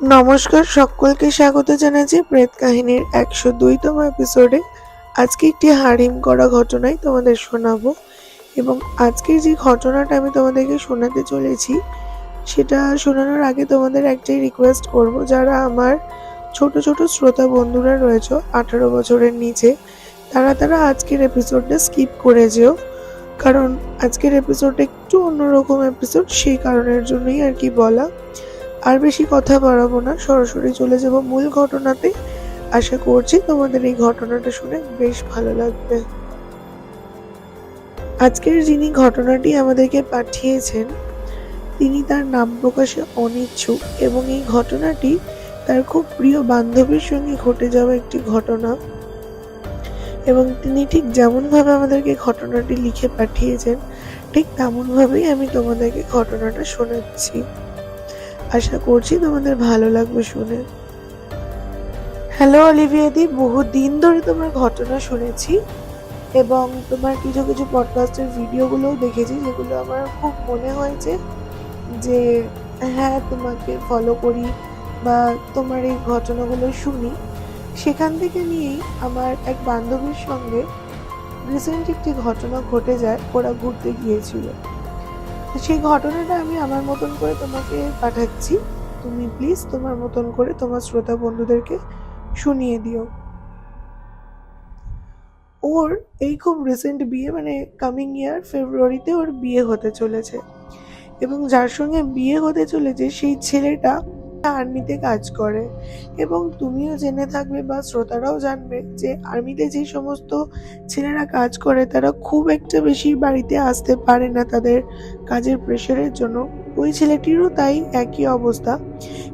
নমস্কার, সকলকে স্বাগত জানাচ্ছি প্রেত কাহিনীর একশো দুইতম এপিসোডে আজকে একটি হারিম করা ঘটনাই তোমাদের শোনাবো এবং আজকের যে ঘটনাটা আমি তোমাদেরকে শোনাতে চলেছি, সেটা শোনানোর আগে তোমাদের একটাই রিকোয়েস্ট করব, যারা আমার ছোট ছোট শ্রোতা বন্ধুরা রয়েছে আঠারো বছরের নিচে, তারা তারা আজকের এপিসোডটা স্কিপ করে যেও। কারণ আজকের এপিসোডটা একটু অন্যরকম এপিসোড সেই কারণের জন্যই আর কি বলা। আর বেশি কথা বাড়াবো না, সরাসরি চলে যাব মূল ঘটনাতে। আশা করছি তোমাদের এই ঘটনাটা শুনে বেশ ভালো লাগবে। আজকের যিনি ঘটনাটি আমাদেরকে পাঠিয়েছেন, তিনি তার নাম প্রকাশে অনিচ্ছুক এবং এই ঘটনাটি তার খুব প্রিয় বান্ধবীর সঙ্গে ঘটে যাওয়া একটি ঘটনা। এবং তিনি ঠিক যেমনভাবে আমাদেরকে ঘটনাটি লিখে পাঠিয়েছেন, ঠিক তেমনভাবেই আমি তোমাদেরকে ঘটনাটা শোনাচ্ছি। আশা করছি তোমাদের ভালো লাগবে শুনে। হ্যালো অলিভিয়াদি বহু দিন ধরে তোমার ঘটনা শুনেছি এবং তোমার কিছু কিছু পডকাস্টের ভিডিওগুলোও দেখেছি যেগুলো আমার খুব মনে হয়েছে যে হ্যাঁ তোমাকে ফলো করি বা তোমার এই ঘটনাগুলো শুনি। সেখান থেকে নিয়েই আমার এক বান্ধবীর সঙ্গে রিসেন্ট একটি ঘটনা ঘটে যায়, ওরা ঘুরতে গিয়েছিল। সেই ঘটনাটা আমি আমার মতন করে তোমাকে পাঠাচ্ছি। তুমি প্লিজ তোমার মতন করে তোমার শ্রোতা বন্ধুদেরকে শুনিয়ে দিও। ওর এই খুব রিসেন্ট বিয়ে মানে কামিং ইয়ার ফেব্রুয়ারিতে ওর বিয়ে হতে চলেছে। এবং যার সঙ্গে বিয়ে হতে চলেছে, সেই ছেলেটা আর্মিতে কাজ করে। এবং তুমিও জেনে থাকবে বা শ্রোতারাও জানবে যে আর্মিতে যে সমস্ত ছেলেরা কাজ করে, তারা খুব একটা বেশি বাড়িতে আসতে পারে না তাদের কাজের প্রেশারের জন্য। ওই ছেলেটিরও তাই একই অবস্থা।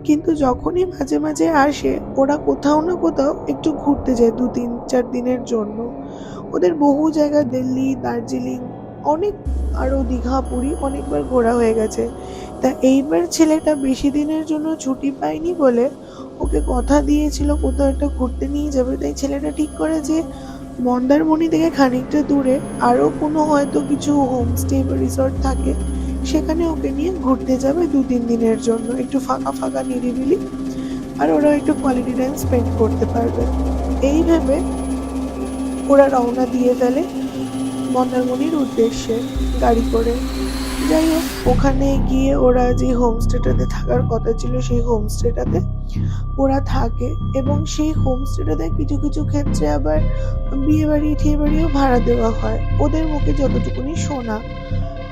কিন্তু যখনই মাঝে মাঝে আসে, ওরা কোথাও না কোথাও একটু ঘুরতে যায় দু, তিন, চার দিনের জন্য। ওদের বহু জায়গা দিল্লি, দার্জিলিং অনেক, আরও দীঘা, পুরী অনেকবার ঘোরা হয়ে গেছে। তা এইবার ছেলেটা বেশি দিনের জন্য ছুটি পায়নি বলে ওকে কথা দিয়েছিল, কোথাও একটা ঘুরতে নিয়ে যাবে। তাই ছেলেটা ঠিক করে যে মন্দারমণি থেকে খানিকটা দূরে আরও কোনো হয়তো কিছু হোমস্টে বা রিসর্ট থাকে, সেখানে ওকে নিয়ে ঘুরতে যাবে দু তিন দিনের জন্য। একটু ফাঁকা ফাঁকা নিরিবিলি আর ওরা একটু কোয়ালিটি টাইম স্পেন্ড করতে পারবে। এই ভেবে ওরা রওনা দিয়ে ফেলে মন্দারমণির উদ্দেশ্যে গাড়ি করে। যাই হোক, ওখানে গিয়ে ওরা যে হোমস্টেটাতে থাকার কথা ছিল, সেই হোমস্টেটাতে ওরা থাকে এবং সেই হোমস্টেটাতে কিছু কিছু ক্ষেত্রে আবার বিয়ে বাড়ি ঠিয়ে বাড়িও ভাড়া দেওয়া হয়। ওদের মুখে যতটুকুনি শোনা।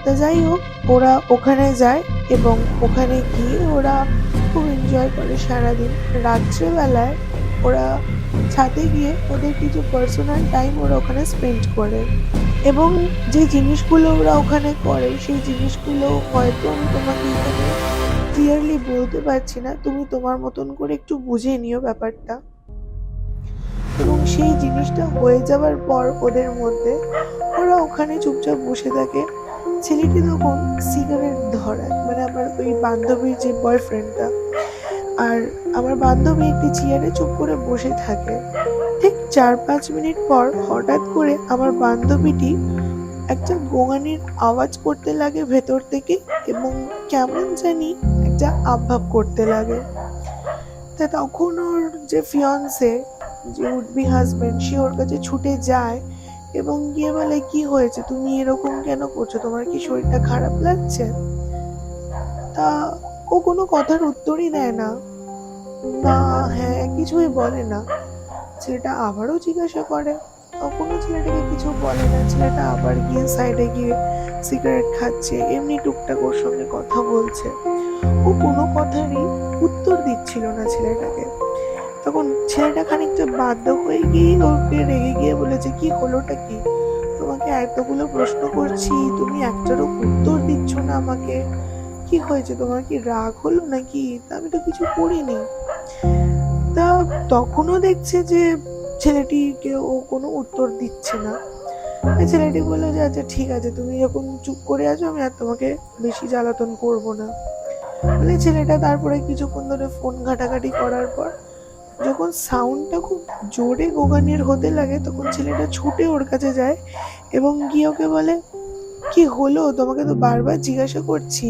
তা যাই হোক, ওরা ওখানে যায় এবং ওখানে গিয়ে ওরা খুব এনজয় করে সারাদিন। রাত্রেবেলায় ওরা ছাদে গিয়ে ওদের কিছু পার্সোনাল টাইম ওরা ওখানে স্পেন্ড করে। এবং যে জিনিসগুলো ওরা ওখানে করে, সেই জিনিসগুলো হয়তো আমি তোমাকে এখানে ক্লিয়ারলি বলতে পারছি না। তুমি তোমার মতন করে একটু বুঝে নিও ব্যাপারটা। এবং সেই জিনিসটা হয়ে যাওয়ার পর ওদের মধ্যে ওরা ওখানে চুপচাপ বসে থাকে। ছেলেটি তখন সিগারেট ধরায় মানে আমার ওই বান্ধবীর যে বয়ফ্রেন্ডটা আর আমার বান্ধবী একটি চেয়ারে চুপ করে বসে থাকে। চার পাঁচ মিনিট পর হঠাৎ করে আমার বান্ধবীটি একটা গোঙানির আওয়াজ করতে লাগে ভেতর থেকে এবং কেমন জানি একটা আবভাব করতে লাগে। তা তখন ওর যে ফিয়ন্সে যে উডবি হাজবেন্ড সে ওর কাছে ছুটে যায় এবং গিয়ে বলে, কি হয়েছে? তুমি এরকম কেন করছ? তোমার কি শরীরটা খারাপ লাগছে? তা ও কোনো কথার উত্তরই দেয় না। না হ্যাঁ কিছুই বলে না। ছেলেটা আবারও জিজ্ঞাসা করে। তখনও ছেলেটাকে কিছু বলে না। ছেলেটা আবার গিয়ে সাইডে গিয়ে সিগারেট খাচ্ছে, এমনি টুকটাক ওর সঙ্গে কথা বলছে। ও কোনো কথারই উত্তর দিচ্ছিল না ছেলেটাকে। তখন ছেলেটা খানিকটা বাধ্য হয়ে গিয়ে ওকে রেগে গিয়ে বলেছে, কি হলোটা কি? তোমাকে এতগুলো প্রশ্ন করছি, তুমি একটারও উত্তর দিচ্ছ না আমাকে। কি হয়েছে? তোমার কি রাগ হলো নাকি? আমি তো কিছু করিনি। তা তখনও দেখছে যে ছেলেটিকে ও কোনো উত্তর দিচ্ছে না। ছেলেটি বলল যে আচ্ছা ঠিক আছে, তুমি যখন চুপ করে আছো, আমি আর তোমাকে বেশি জ্বালাতন করব না। মানে ছেলেটা তারপরে কিছুক্ষণ ধরে ফোন ঘাটাঘাটি করার পর যখন সাউন্ডটা খুব জোরে গোগানির হতে লাগে, তখন ছেলেটা ছুটে ওর কাছে যায় এবং গিয়ে ওকে বলে, কি হলো? তোমাকে তো বারবার জিজ্ঞাসা করছি।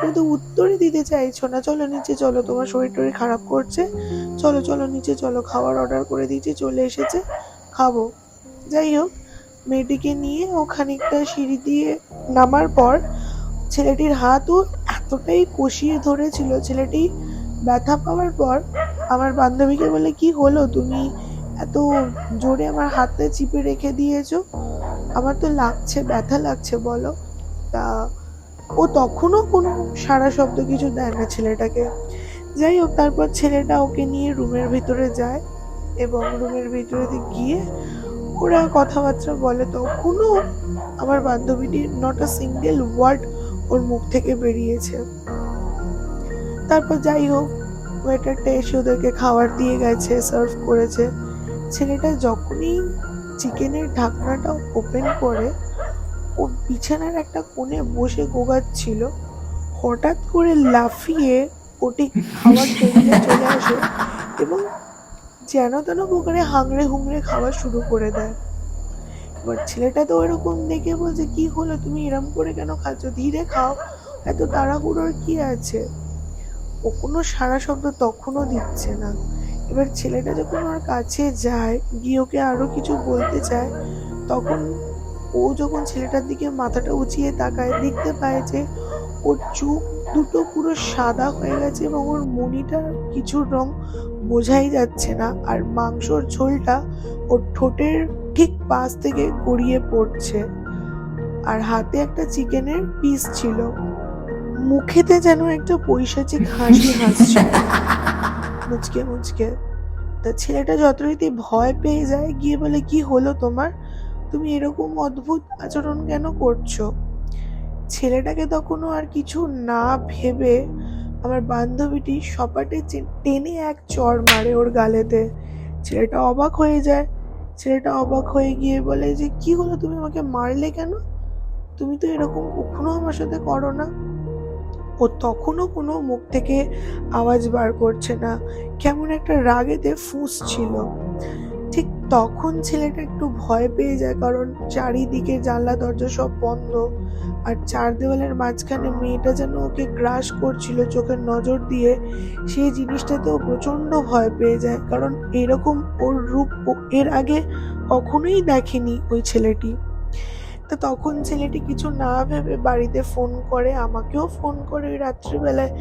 তুমি তো উত্তরই দিতে চাইছো না। চলো নিচে চলো, তোমার শরীর টরীর খারাপ করছে। চলো চলো নিচে চলো, খাবার অর্ডার করে দিয়েছি, চলে এসেছে। খাব। যাই হোক, মেয়েটিকে নিয়ে ও খানিকটা সিঁড়ি দিয়ে নামার পর ছেলেটির হাতও এতটাই কষিয়ে ধরেছিল। ছেলেটি ব্যথা পাওয়ার পর আমার বান্ধবীকে বলে কি হলো? তুমি এত জোরে আমার হাতে চিপে রেখে দিয়েছ? আমার তো লাগছে, ব্যথা লাগছে, বলো। তা ও তখনও কোনো সারা শব্দ কিছু দেয় না ছেলেটাকে। যাই হোক, তারপর ছেলেটা ওকে নিয়ে রুমের ভিতরে যায় এবং রুমের ভিতরে গিয়ে ওরা কথাবার্তা বলে। তখনও আমার বান্ধবীটির নট আ সিঙ্গেল ওয়ার্ড ওর মুখ থেকে বেরিয়েছে। তারপর যাই হোক ওয়েটারটা এসে ওদেরকে খাবার দিয়ে গেছে সার্ভ করেছে। ছেলেটা যখনই চিকেনের ঢাকনাটা ওপেন করে ও বিছানার একটা কোণে বসে গোগাচ্ছিল হঠাৎ করে লাফিয়ে ওটি খাবার টেবিলে চলে আসে এবং যেন তেন প্রকারে হাংড়ে হুংড়ে খাওয়া শুরু করে দেয়। এবার ছেলেটা তো ওরকম দেখে বলছে, কি হলো? তুমি এরম করে কেন খাচ্ছ? ধীরে খাও। এত তাড়াহুড়োর কি আছে? ও কোনো সারা শব্দ তখনও দিচ্ছে না। এবার ছেলেটা যখন ওর কাছে যায়, গিয়ে ওকে আরও কিছু বলতে চায়, তখন ও যখন ছেলেটার দিকে মাথাটা উঁচিয়ে তাকায়, দেখতে পায় যে ওর চোখ দুটো পুরো সাদা হয়ে গেছে এবং ওর মনিটার কিছু রং বোঝাই যাচ্ছে না আর মাংসর ঝোলটা ওর ঠোঁটের ঠিক পাশ থেকে গড়িয়ে পড়ছে আর হাতে একটা চিকেনের পিস ছিল। মুখেতে যেন একটা পৈশাচিক হাসি হাসছে। মুচকে মুচকে। তা ছেলেটা যথারীতি ভয় পেয়ে যায়, গিয়ে বলে, কি হলো তোমার? তুমি এরকম অদ্ভুত আচরণ কেন করছ? ছেলেটাকে তখনও আর কিছু না ভেবে আমার বান্ধবীটি সপাটে টেনে এক চর মারে ওর গালেতে। ছেলেটা অবাক হয়ে যায়। ছেলেটা অবাক হয়ে গিয়ে বলে যে, কি হলো? তুমি আমাকে মারলে কেন? তুমি তো এরকম কখনো আমার সাথে করো না। ও তখনও কোনো মুখ থেকে আওয়াজ বার করছে না। কেমন একটা রাগেতে ফুঁসছিল। ঠিক তখন ছেলেটা একটু ভয় পেয়ে যায় কারণ চারিদিকে জানলা, দরজা সব বন্ধ আর চার দেওয়ালের মাঝখানে মেয়েটা যেন ওকে গ্রাস করছিল চোখের নজর দিয়ে। সেই জিনিসটাতেও প্রচণ্ড ভয় পেয়ে যায় কারণ এরকম ওর রূপ এর আগে কখনোই দেখেনি ওই ছেলেটি। তো তখন ছেলেটি কিছু না ভেবে বাড়িতে ফোন করে, আমাকেও ফোন করে ওই রাত্রিবেলায়।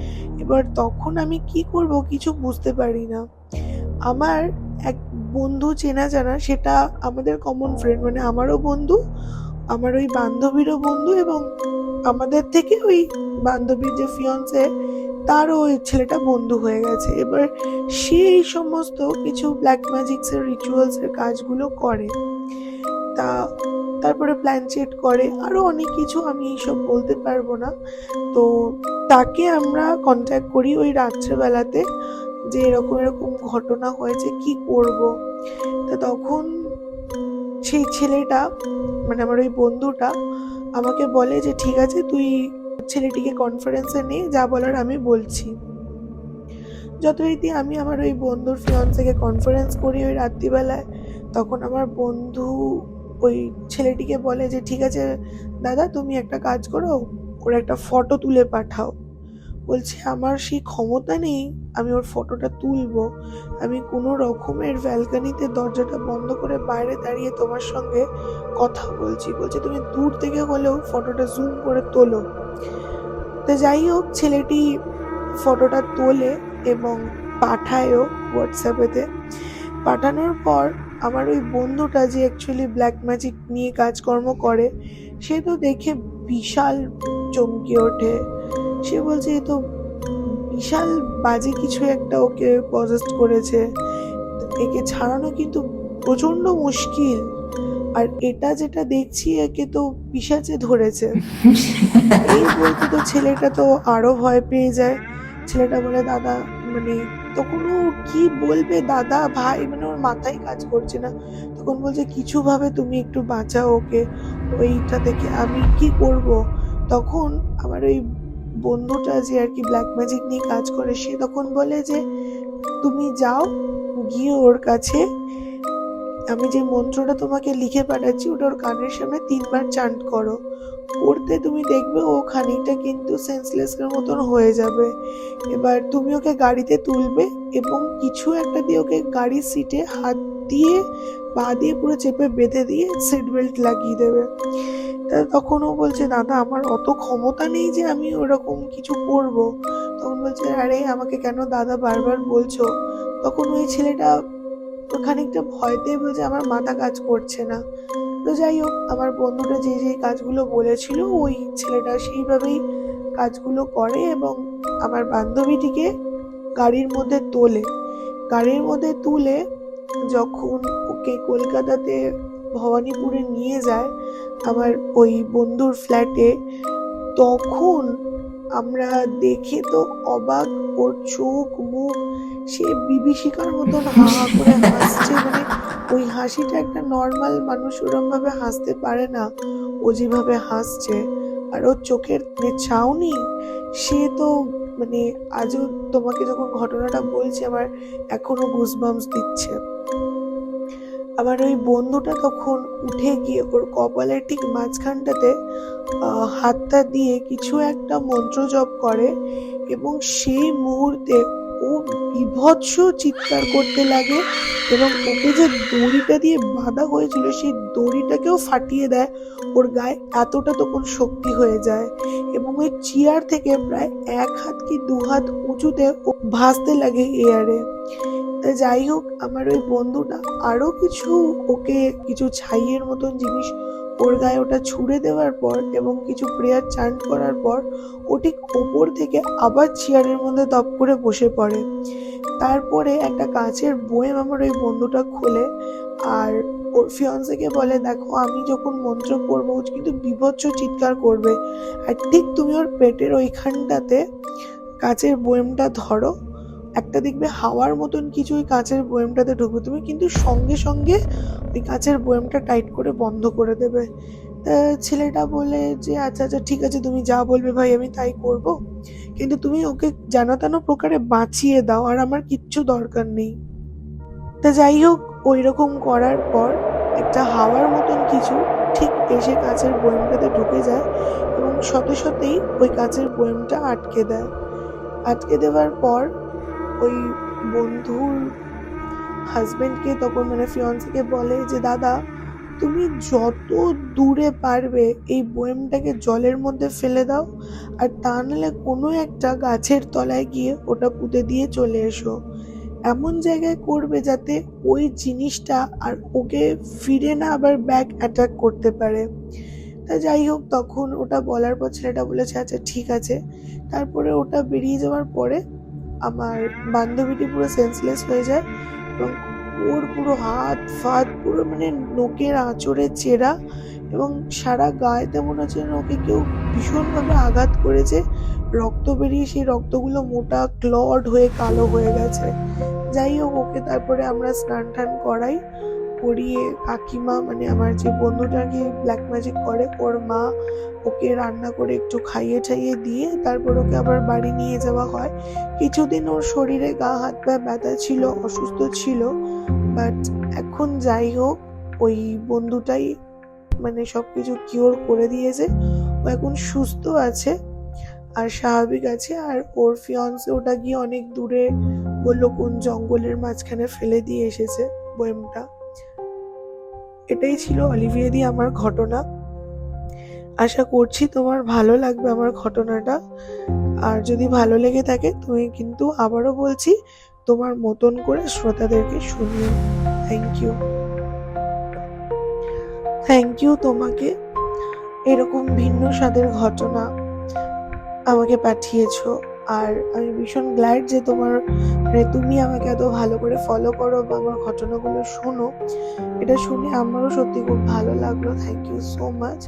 এবার তখন আমি কি করব কিছু বুঝতে পারি না। আমার এক বন্ধু চেনা জানা, সেটা আমাদের কমন ফ্রেন্ড মানে আমারও বন্ধু, আমার ওই বান্ধবীরও বন্ধু এবং আমাদের থেকে ওই বান্ধবীর যে ফিয়ন্সে তারও ওই ছেলেটা বন্ধু হয়ে গেছে। এবার সে এই সমস্ত কিছু ব্ল্যাক ম্যাজিক্সের রিচুয়ালসের কাজগুলো করে। তা তারপরে প্ল্যানচেট করে। আরও অনেক কিছু আমি এইসব বলতে পারব না। তো তাকে আমরা কন্ট্যাক্ট করি ওই রাত্রেবেলাতে। যে এরকম এরকম ঘটনা হয়েছে, কি করব? তা তখন সেই ছেলেটা মানে আমার ওই বন্ধুটা আমাকে বলে যে, ঠিক আছে, তুই ছেলেটিকে কনফারেন্সে নে, যা বলার আমি বলছি। যথারীতি আমি আমার ওই বন্ধুর ফিয়ন্সকে কনফারেন্স করি ওই রাত্রিবেলায়, তখন আমার বন্ধু ওই ছেলেটিকে বলে যে, ঠিক আছে, দাদা, তুমি একটা কাজ করো, ওর একটা ফটো তুলে পাঠাও। বলছে, আমার সেই ক্ষমতা নেই, আমি ওর ফটোটা তুলবো। আমি কোনো রকমের ব্যালকানিতে দরজাটা বন্ধ করে বাইরে দাঁড়িয়ে তোমার সঙ্গে কথা বলছি। বলছে, তুমি দূর থেকে হলেও ফটোটা জুম করে তোলো। তো যাই হোক, ছেলেটি ফটোটা তোলে এবং পাঠায়ও হোয়াটসঅ্যাপেতে পাঠানোর পর আমার ওই বন্ধুটা যে অ্যাকচুয়ালি ব্ল্যাক ম্যাজিক নিয়ে কাজকর্ম করে, সে তো দেখে বিশাল চমকে ওঠে। সে বলছে, এ তো বিশাল বাজে কিছু একটা ওকে পজেস্ট করেছে। একে ছাড়ানো কিন্তু প্রচণ্ড মুশকিল। আর এটা যেটা দেখছি, একে তো পিসাচে ধরেছে। এই বলতে তো ছেলেটা তো আরও ভয় পেয়ে যায়। ছেলেটা বলে, দাদা মানে তখন ও কি বলবে? দাদা, ভাই মানে ওর মাথায় কাজ করছে না। তখন বলছে কিছু ভাবে তুমি একটু বাঁচাও ওকে। ওইটা থেকে আমি কি করব? তখন আমার ওই বন্ধুটা যে আর কি ব্ল্যাক ম্যাজিক নিয়ে কাজ করে, সে তখন বলে যে, তুমি যাও, গিয়ে ওর কাছে, আমি যে মন্ত্রটা তোমাকে লিখে পাঠাচ্ছি, ওটা ওর কানের সামনে তিনবার চান্ট করো। করতে তুমি দেখবে ও খানিকটা কিন্তু সেন্সলেসের মতন হয়ে যাবে। এবার তুমি ওকে গাড়িতে তুলবে এবং কিছু একটা দিয়ে ওকে গাড়ির সিটে হাত দিয়ে পা দিয়ে পুরো চেপে বেঁধে দিয়ে সিট বেল্ট লাগিয়ে দেবে। তা তখন ও বলছে, দাদা, আমার অত ক্ষমতা নেই যে আমি ওরকম কিছু করব। তখন বলছে, আরে, আমাকে কেন দাদা বারবার বলছো? তখন ওই ছেলেটা খানিকটা ভয় পেয়ে বলছে, আমার মাথা কাজ করছে না। তো যাই হোক, আমার বন্ধুটা যে যে কাজগুলো বলেছিল, ওই ছেলেটা সেইভাবেই কাজগুলো করে এবং আমার বান্ধবীটিকে গাড়ির মধ্যে তোলে। গাড়ির মধ্যে তুলে যখন ওকে কলকাতাতে ভবানীপুরে নিয়ে যায় আমার ওই বন্ধুর ফ্ল্যাটে তখন আমরা দেখে তো অবাক, ওর চোখ, মুখ, সে বিভীষিকার মতন হা হা করে হাসছে। মানে ওই হাসিটা একটা নর্মাল মানুষ ওরম ভাবে হাসতে পারে না। ও যেভাবে হাসছে, আর ওর চোখের যে ছাউনি, সে তো মানে আজও তোমাকে যখন ঘটনাটা বলছি, আমার এখনও গুজবাম্স দিচ্ছে। আমার ওই বন্ধুটা তখন উঠে গিয়ে ওর কপালের ঠিক মাঝখানটাতে হাতটা দিয়ে কিছু একটা মন্ত্র জপ করে এবং সেই মুহূর্তে ও বিভৎস চিৎকার করতে লাগে এবং ওকে যে দড়িটা দিয়ে বাঁধা হয়েছিল সেই দড়িটাকেও ফাটিয়ে দেয়, ওর গায়ে এতটা তখন শক্তি হয়ে যায় এবং ওই চেয়ার থেকে প্রায় এক হাত কি দু হাত উঁচুতে ও ভাসতে লাগে এয়ারে যাই হোক, আমার ওই বন্ধুটা আরও কিছু ওকে কিছু ছাইয়ের মতন জিনিস ওর গায়ে ওটা ছুঁড়ে দেওয়ার পর এবং কিছু প্রেয়ার চান্ট করার পর ও ঠিক ওপর থেকে আবার চেয়ারের মধ্যে দপ করে বসে পড়ে। তারপরে একটা কাঁচের বয়েম আমার ওই বন্ধুটা খোলে আর ওর ফিয়ন্সেকে বলে, দেখো, আমি যখন মন্ত্র করব ও কিন্তু বিভৎস চিৎকার করবে। আর ঠিক তুমি ওর পেটের ওইখানটাতে কাঁচের বয়েমটা ধরো একটা দেখবে হাওয়ার মতন কিছু ওই কাঁচের বয়েমটাতে ঢুকবে, তুমি কিন্তু সঙ্গে সঙ্গে ওই কাঁচের বয়েমটা টাইট করে বন্ধ করে দেবে। ছেলেটা বলে যে আচ্ছা আচ্ছা ঠিক আছে, তুমি যা বলবে ভাই, আমি তাই করব। কিন্তু তুমি ওকে জানো তেন প্রকারে বাঁচিয়ে দাও, আর আমার কিচ্ছু দরকার নেই। তা যাই হোক ওই রকম করার পর একটা হাওয়ার মতন কিছু ঠিক এসে কাঁচের বয়েমটাতে ঢুকে যায় এবং সাথে সাথেই ওই কাঁচের বয়েমটা আটকে দেয়। আটকে দেওয়ার পর ওই বন্ধুর হাজবেন্ডকে তখন মানে ফিয়ন্সকে বলে যে, দাদা, তুমি যত দূরে পারবে এই বয়েমটাকে জলের মধ্যে ফেলে দাও আর তা নাহলে কোনো একটা গাছের তলায় গিয়ে ওটা পুঁতে দিয়ে চলে এসো। এমন জায়গায় করবে যাতে ওই জিনিসটা আর ওকে ফিরে না আবার ব্যাক অ্যাটাক করতে পারে। তা যাই হোক, তখন ওটা বলার পর ছেলেটা বলেছে আচ্ছা ঠিক আছে। তারপরে ওটা বেরিয়ে যাওয়ার পরে আমার বান্ধবীটি পুরো সেন্সলেস হয়ে যায় এবং ওর পুরো হাত, ফাত পুরো মানে নোকের আঁচড়ে চেরা এবং সারা গায়ে তেমন হচ্ছে ওকে কেউ ভীষণভাবে আঘাত করেছে। রক্ত বেরিয়ে সেই রক্তগুলো মোটা ক্লড হয়ে কালো হয়ে গেছে। যাই হোক, ওকে তারপরে আমরা স্নান টান করাই। করিয়ে কাকিমা মানে আমার যে বন্ধুটা কি ব্ল্যাক ম্যাজিক করে, ওর মা ওকে রান্না করে একটু খাইয়ে ঠাইয়ে দিয়ে তারপর ওকে আবার বাড়ি নিয়ে যাওয়া হয়। কিছুদিন ওর শরীরে গা, হাত, পা ব্যথা ছিল, অসুস্থ ছিল বাট এখন যাই হোক, ওই বন্ধুটাই মানে সব কিছু কিওর করে দিয়েছে। ও এখন সুস্থ আছে আর স্বাভাবিক আছে আর ওর ফিয়ন্সে ওটা গিয়ে অনেক দূরে বলল, কোন জঙ্গলের মাঝখানে ফেলে দিয়ে এসেছে বয়েমটা এটাই ছিল অলিভিয়া আমার ঘটনা। আশা করছি তোমার ভালো লাগবে আমার ঘটনাটা। আর যদি ভালো লেগে থাকে, তুমি কিন্তু আবারও বলছি, তোমার মতন করে শ্রোতাদেরকে শুনিও। থ্যাংক ইউ থ্যাংক ইউ তোমাকে। এরকম ভিন্ন স্বাদের ঘটনা আমাকে পাঠিয়েছো। আর আমি ভীষণ গ্ল্যাড যে তোমার মানে তুমি আমাকে এত ভালো করে ফলো করো বা আমার ঘটনাগুলো শোনো, এটা শুনে আমারও সত্যি খুব ভালো লাগল। থ্যাংক ইউ সো মাচ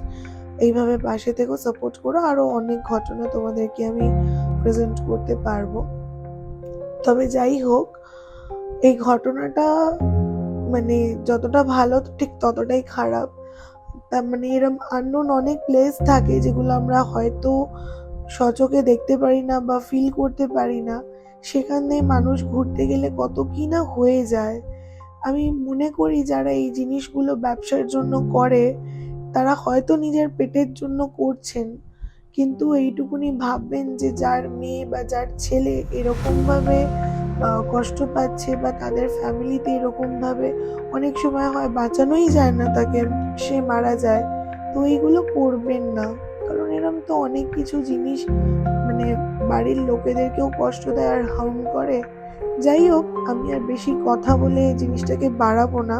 এইভাবে পাশে থেকেও সাপোর্ট করো আরও অনেক ঘটনা তোমাদেরকে আমি প্রেজেন্ট করতে পারব। তবে যাই হোক, এই ঘটনাটা মানে যতটা ভালো, ঠিক ততটাই খারাপ। মানে এরম আননোন অনেক প্লেস থাকে যেগুলো আমরা হয়তো সচোখে দেখতে পারি না বা ফিল করতে পারি না। সেখান মানুষ ঘুরতে গেলে কত কি না হয়ে যায়। আমি মনে করি যারা এই জিনিসগুলো ব্যবসার জন্য করে, তারা হয়তো নিজের পেটের জন্য করছেন। কিন্তু এইটুকুনি ভাববেন যে যার মেয়ে বা যার ছেলে এরকমভাবে কষ্ট পাচ্ছে বা তাদের ফ্যামিলিতে এরকমভাবে অনেক সময় হয় বাঁচানোই যায় না, তাকে সে মারা যায়। তো এইগুলো করবেন না। কারণ এরকম তো অনেক কিছু জিনিস মানে বাড়ির লোকেদেরকেও কষ্ট দেয় আর হার্ম করে। যাই হোক, আমি আর বেশি কথা বলে এই জিনিসটাকে বাড়াবো না।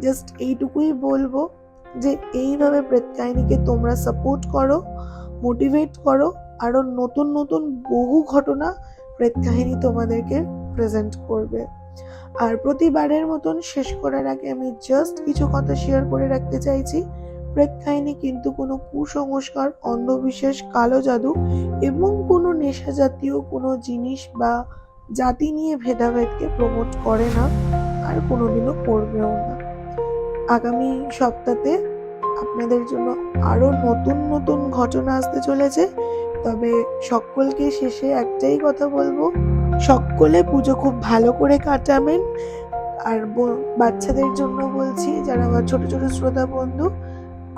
জাস্ট এইটুকুই বলব যে, এইভাবে প্রেত কাহিনীকে তোমরা সাপোর্ট করো, মোটিভেট করো আরও নতুন নতুন বহু ঘটনা প্রেত কাহিনী তোমাদেরকে প্রেজেন্ট করবে। আর প্রতিবারের মতন শেষ করার আগে আমি জাস্ট কিছু কথা শেয়ার করে রাখতে চাইছি। প্রেত কাহিনী কিন্তু কোনো কুসংস্কার, অন্ধবিশ্বাস, কালো জাদু এবং কোনো নেশা জাতীয় কোনো জিনিস বা জাতি নিয়ে ভেদাভেদকে প্রমোট করে না, আর কোনোদিনও করবেও না। আগামী সপ্তাহে আপনাদের জন্য আরও নতুন নতুন ঘটনা আসতে চলেছে, তবে সকলকে শেষে একটাই কথা বলব, সকলে পুজো খুব ভালো করে কাটাবেন। আর বাচ্চাদের জন্য বলছি, যারা আমার ছোট ছোট শ্রোতা বন্ধু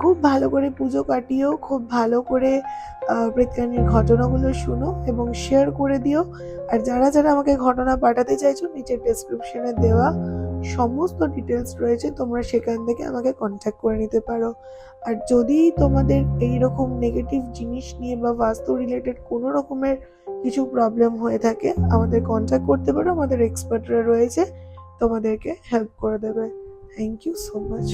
খুব ভালো করে পুজো কাটিও খুব ভালো করে প্রেতকাহিনীর ঘটনাগুলো শুনো এবং শেয়ার করে দিও। আর যারা যারা আমাকে ঘটনা পাঠাতে চাইছো নিচের ডেসক্রিপশনে দেওয়া সমস্ত ডিটেলস রয়েছে, তোমরা সেখান থেকে আমাকে কন্ট্যাক্ট করে নিতে পারো। আর যদি তোমাদের এই রকম নেগেটিভ জিনিস নিয়ে বা বাস্তু রিলেটেড কোনো রকমের কিছু প্রবলেম হয়ে থাকে, আমাদের কন্ট্যাক্ট করতে পারো, আমাদের এক্সপার্টরা রয়েছে, তোমাদেরকে হেল্প করে দেবে। Thank you so much